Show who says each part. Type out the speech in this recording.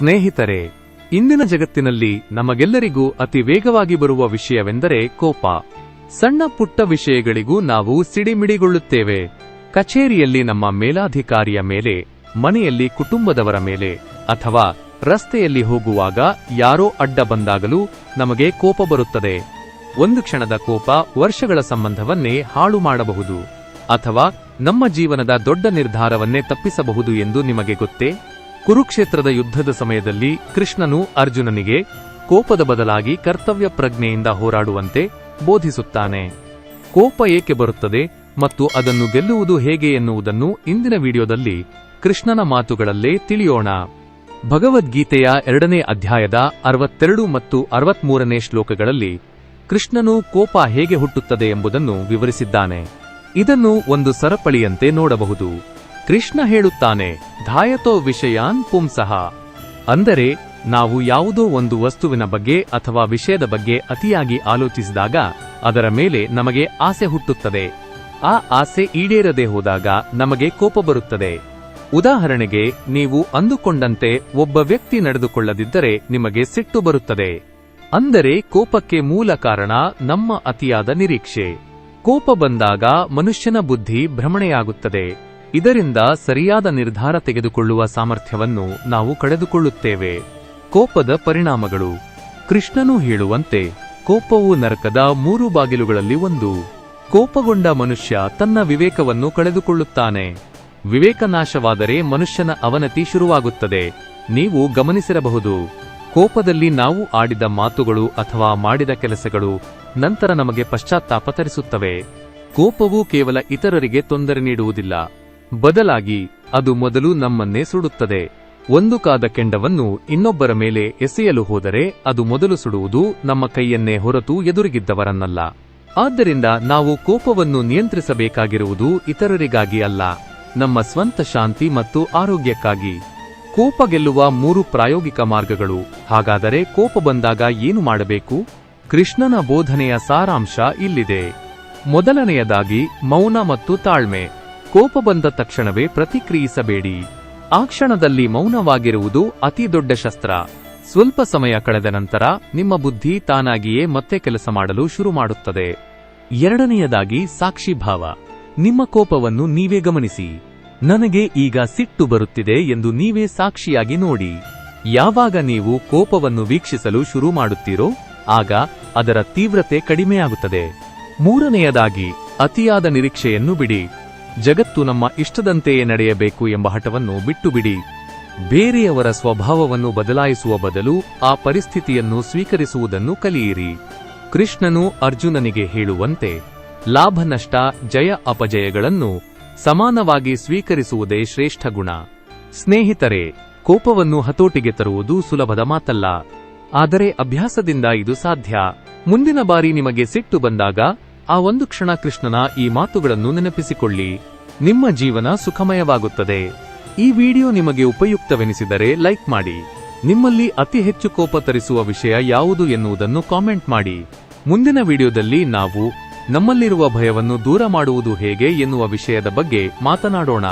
Speaker 1: ಸ್ನೇಹಿತರೆ, ಇಂದಿನ ಜಗತ್ತಿನಲ್ಲಿ ನಮಗೆಲ್ಲರಿಗೂ ಅತಿ ವೇಗವಾಗಿ ಬರುವ ವಿಷಯವೆಂದರೆ ಕೋಪ. ಸಣ್ಣ ಪುಟ್ಟ ವಿಷಯಗಳಿಗೂ ನಾವು ಸಿಡಿಮಿಡಿಗೊಳ್ಳುತ್ತೇವೆ. ಕಚೇರಿಯಲ್ಲಿ ನಮ್ಮ ಮೇಲಾಧಿಕಾರಿಯ ಮೇಲೆ, ಮನೆಯಲ್ಲಿ ಕುಟುಂಬದವರ ಮೇಲೆ, ಅಥವಾ ರಸ್ತೆಯಲ್ಲಿ ಹೋಗುವಾಗ ಯಾರೋ ಅಡ್ಡ ಬಂದಾಗಲೂ ನಮಗೆ ಕೋಪ ಬರುತ್ತದೆ. ಒಂದು ಕ್ಷಣದ ಕೋಪ ವರ್ಷಗಳ ಸಂಬಂಧವನ್ನೇ ಹಾಳು ಮಾಡಬಹುದು. ಅಥವಾ ನಮ್ಮ ಜೀವನದ ದೊಡ್ಡ ನಿರ್ಧಾರವನ್ನೇ ತಪ್ಪಿಸಬಹುದು ಎಂದು ನಿಮಗೆ ಗೊತ್ತೇ? ಕುರುಕ್ಷೇತ್ರದ ಯುದ್ಧದ ಸಮಯದಲ್ಲಿ ಕೃಷ್ಣನು ಅರ್ಜುನನಿಗೆ ಕೋಪದ ಬದಲಾಗಿ ಕರ್ತವ್ಯ ಪ್ರಜ್ಞೆಯಿಂದ ಹೋರಾಡುವಂತೆ ಬೋಧಿಸುತ್ತಾನೆ. ಕೋಪ ಏಕೆ ಬರುತ್ತದೆ ಮತ್ತು ಅದನ್ನು ಗೆಲ್ಲುವುದು ಹೇಗೆ ಎನ್ನುವುದನ್ನು ಇಂದಿನ ವಿಡಿಯೋದಲ್ಲಿ ಕೃಷ್ಣನ ಮಾತುಗಳಲ್ಲೇ ತಿಳಿಯೋಣ. ಭಗವದ್ಗೀತೆಯ ಎರಡನೇ ಅಧ್ಯಾಯದ ಅರವತ್ತೆರಡು ಮತ್ತು ಅರವತ್ಮೂರನೇ ಶ್ಲೋಕಗಳಲ್ಲಿ ಕೃಷ್ಣನು ಕೋಪ ಹೇಗೆ ಹುಟ್ಟುತ್ತದೆ ಎಂಬುದನ್ನು ವಿವರಿಸಿದ್ದಾನೆ. ಇದನ್ನು ಒಂದು ಸರಪಳಿಯಂತೆ ನೋಡಬಹುದು. ಕೃಷ್ಣ ಹೇಳುತ್ತಾನೆ, ಧಾಯತೋ ವಿಷಯಾನ್ ಪುಂಸಃ. ಅಂದರೆ, ನಾವು ಯಾವುದೋ ಒಂದು ವಸ್ತುವಿನ ಬಗ್ಗೆ ಅಥವಾ ವಿಷಯದ ಬಗ್ಗೆ ಅತಿಯಾಗಿ ಆಲೋಚಿಸಿದಾಗ, ಅದರ ಮೇಲೆ ನಮಗೆ ಆಸೆ ಹುಟ್ಟುತ್ತದೆ. ಆ ಆಸೆ ಈಡೇರದೆ ಹೋದಾಗ ನಮಗೆ ಕೋಪ ಬರುತ್ತದೆ. ಉದಾಹರಣೆಗೆ, ನೀವು ಅಂದುಕೊಂಡಂತೆ ಒಬ್ಬ ವ್ಯಕ್ತಿ ನಡೆದುಕೊಳ್ಳದಿದ್ದರೆ ನಿಮಗೆ ಸಿಟ್ಟು ಬರುತ್ತದೆ. ಅಂದರೆ, ಕೋಪಕ್ಕೆ ಮೂಲ ಕಾರಣ ನಮ್ಮ ಅತಿಯಾದ ನಿರೀಕ್ಷೆ. ಕೋಪ ಬಂದಾಗ ಮನುಷ್ಯನ ಬುದ್ಧಿ ಭ್ರಮಣೆಯಾಗುತ್ತದೆ. ಇದರಿಂದ ಸರಿಯಾದ ನಿರ್ಧಾರ ತೆಗೆದುಕೊಳ್ಳುವ ಸಾಮರ್ಥ್ಯವನ್ನು ನಾವು ಕಳೆದುಕೊಳ್ಳುತ್ತೇವೆ. ಕೋಪದ ಪರಿಣಾಮಗಳು. ಕೃಷ್ಣನು ಹೇಳುವಂತೆ, ಕೋಪವು ನರಕದ ಮೂರು ಬಾಗಿಲುಗಳಲ್ಲಿ ಒಂದು. ಕೋಪಗೊಂಡ ಮನುಷ್ಯ ತನ್ನ ವಿವೇಕವನ್ನು ಕಳೆದುಕೊಳ್ಳುತ್ತಾನೆ. ವಿವೇಕನಾಶವಾದರೆ ಮನುಷ್ಯನ ಅವನತಿ ಶುರುವಾಗುತ್ತದೆ. ನೀವು ಗಮನಿಸಿರಬಹುದು. ಕೋಪದಲ್ಲಿ ನಾವು ಆಡಿದ ಮಾತುಗಳು ಅಥವಾ ಮಾಡಿದ ಕೆಲಸಗಳು ನಂತರ ನಮಗೆ ಪಶ್ಚಾತ್ತಾಪ ತರಿಸುತ್ತವೆ. ಕೋಪವು ಕೇವಲ ಇತರರಿಗೆ ತೊಂದರೆ ನೀಡುವುದಿಲ್ಲ. ಬದಲಾಗಿ ಅದು ಮೊದಲು ನಮ್ಮನ್ನೇ ಸುಡುತ್ತದೆ. ಒಂದು ಕಾದ ಕೆಂಡವನ್ನು ಇನ್ನೊಬ್ಬರ ಮೇಲೆ ಎಸೆಯಲು ಹೋದರೆ ಅದು ಮೊದಲು ಸುಡುವುದು ನಮ್ಮ ಕೈಯನ್ನೇ ಹೊರತು ಎದುರಿಗಿದ್ದವರನ್ನಲ್ಲ. ಆದ್ದರಿಂದ ನಾವು ಕೋಪವನ್ನು ನಿಯಂತ್ರಿಸಬೇಕಾಗಿರುವುದು ಇತರರಿಗಾಗಿ ಅಲ್ಲ, ನಮ್ಮ ಸ್ವಂತ ಶಾಂತಿ ಮತ್ತು ಆರೋಗ್ಯಕ್ಕಾಗಿ. ಕೋಪ ಗೆಲ್ಲುವ ಮೂರು ಪ್ರಾಯೋಗಿಕ ಮಾರ್ಗಗಳು, ಹಾಗಾದರೆ ಕೋಪ ಬಂದಾಗ ಏನು ಮಾಡಬೇಕು? ಕೃಷ್ಣನ ಬೋಧನೆಯ ಸಾರಾಂಶ ಇಲ್ಲಿದೆ. ಮೊದಲನೆಯದಾಗಿ ಮೌನ ಮತ್ತು ತಾಳ್ಮೆ. ಕೋಪ ಬಂದ ತಕ್ಷಣವೇ ಪ್ರತಿಕ್ರಿಯಿಸಬೇಡಿ. ಆ ಕ್ಷಣದಲ್ಲಿ ಮೌನವಾಗಿರುವುದು ಅತಿ ದೊಡ್ಡ ಶಸ್ತ್ರ. ಸ್ವಲ್ಪ ಸಮಯ ಕಳೆದ ನಂತರ ನಿಮ್ಮ ಬುದ್ಧಿ ತಾನಾಗಿಯೇ ಮತ್ತೆ ಕೆಲಸ ಮಾಡಲು ಶುರು ಮಾಡುತ್ತದೆ. ಎರಡನೆಯದಾಗಿ ಸಾಕ್ಷಿಭಾವ ನಿಮ್ಮ ಕೋಪವನ್ನು ನೀವೇ ಗಮನಿಸಿ. ನನಗೆ ಈಗ ಸಿಟ್ಟು ಬರುತ್ತಿದೆ ಎಂದು ನೀವೇ ಸಾಕ್ಷಿಯಾಗಿ ನೋಡಿ. ಯಾವಾಗ ನೀವು ಕೋಪವನ್ನು ವೀಕ್ಷಿಸಲು ಶುರು ಮಾಡುತ್ತೀರೋ, ಆಗ ಅದರ ತೀವ್ರತೆ ಕಡಿಮೆಯಾಗುತ್ತದೆ. ಮೂರನೆಯದಾಗಿ, ಅತಿಯಾದ ನಿರೀಕ್ಷೆಯನ್ನು ಬಿಡಿ. ಜಗತ್ತು ನಮ್ಮ ಇಷ್ಟದಂತೆಯೇ ನಡೆಯಬೇಕು ಎಂಬ ಹಠವನ್ನು ಬಿಟ್ಟು ಬಿಡಿ ಬೇರೆಯವರ ಸ್ವಭಾವವನ್ನು ಬದಲಾಯಿಸುವ ಬದಲು ಆ ಪರಿಸ್ಥಿತಿಯನ್ನು ಸ್ವೀಕರಿಸುವುದನ್ನು ಕಲಿಯಿರಿ. ಕೃಷ್ಣನು ಅರ್ಜುನನಿಗೆ ಹೇಳುವಂತೆ, ಲಾಭ ನಷ್ಟ ಜಯ ಅಪಜಯಗಳನ್ನು ಸಮಾನವಾಗಿ ಸ್ವೀಕರಿಸುವುದೇ ಶ್ರೇಷ್ಠ ಗುಣ. ಸ್ನೇಹಿತರೆ, ಕೋಪವನ್ನು ಹತೋಟಿಗೆ ತರುವುದು ಸುಲಭದ ಮಾತಲ್ಲ. ಆದರೆ ಅಭ್ಯಾಸದಿಂದ ಇದು ಸಾಧ್ಯ. ಮುಂದಿನ ಬಾರಿ ನಿಮಗೆ ಸಿಟ್ಟು ಬಂದಾಗ ಆ ಒಂದು ಕ್ಷಣ ಕೃಷ್ಣನ ಈ ಮಾತುಗಳನ್ನು ನೆನಪಿಸಿಕೊಳ್ಳಿ. ನಿಮ್ಮ ಜೀವನ ಸುಖಮಯವಾಗುತ್ತದೆ. ಈ ವಿಡಿಯೋ ನಿಮಗೆ ಉಪಯುಕ್ತವೆನಿಸಿದರೆ ಲೈಕ್ ಮಾಡಿ. ನಿಮ್ಮಲ್ಲಿ ಅತಿ ಹೆಚ್ಚು ಕೋಪ ತರಿಸುವ ವಿಷಯ ಯಾವುದು ಎನ್ನುವುದನ್ನು ಕಾಮೆಂಟ್ ಮಾಡಿ. ಮುಂದಿನ ವಿಡಿಯೋದಲ್ಲಿ ನಾವು ನಮ್ಮಲ್ಲಿರುವ ಭಯವನ್ನು ದೂರ ಮಾಡುವುದು ಹೇಗೆ ಎನ್ನುವ ವಿಷಯದ ಬಗ್ಗೆ ಮಾತನಾಡೋಣ.